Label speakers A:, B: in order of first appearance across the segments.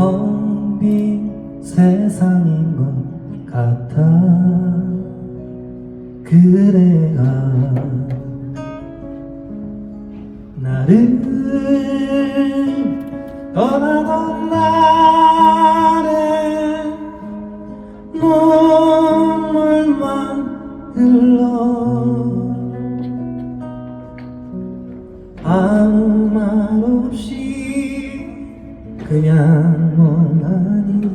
A: 텅빈 세상인 것 같아 그래야 나를 떠나던 날에 눈물만 흘러 아무 말 없이 그냥 멍하니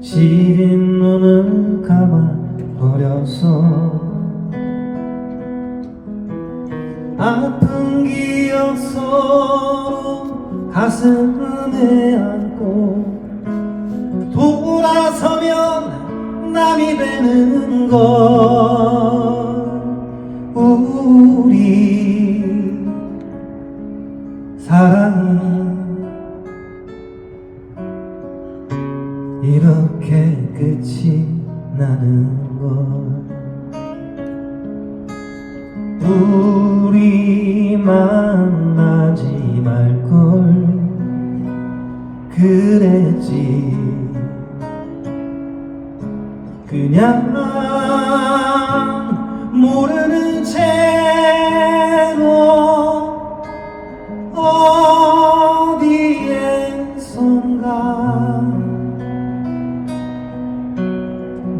A: 시린 눈을 감아버려서 아픈 기억 서로 가슴에 안고 돌아서면 남이 되는 걸 우리 이렇게 끝이 나는 걸. 우리 만나지 말걸. 그랬지. 그냥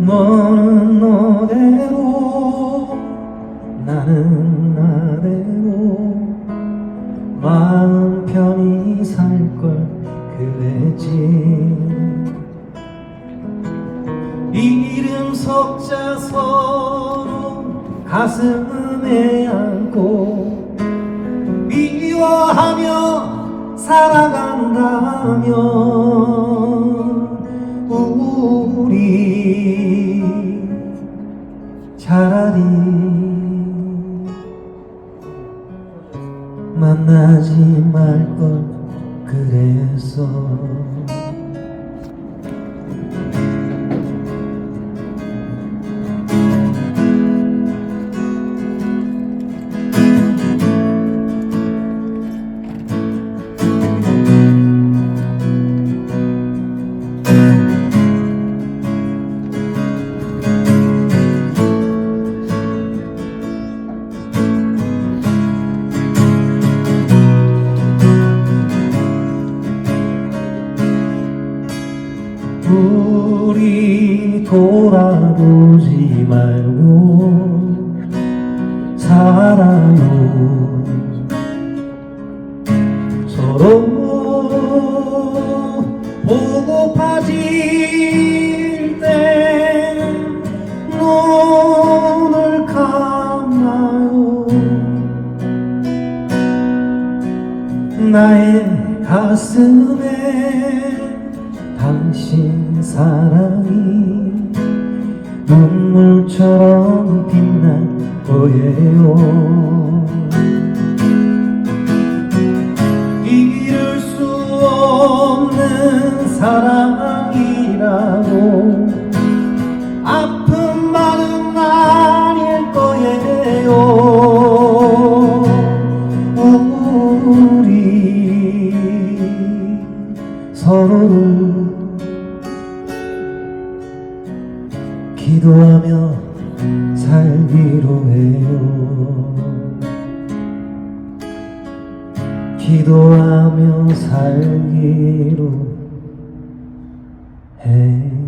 A: 너는 너대로 나는 나대로 마음 편히 살 걸 그랬지. 이름 석자 서로 가슴에 안고 미워하며 살아간다면 차라리 만나지 말 걸 그랬어 돌아보지 말고 살아요 서로 보고파질 때 눈을 감아요. 나의 가슴에 당신 사랑이 눈물처럼 빛날 거예요. 이룰 수 없는 사랑이라고 기도하며 살기로 해요. 기도하며 살기로 해요.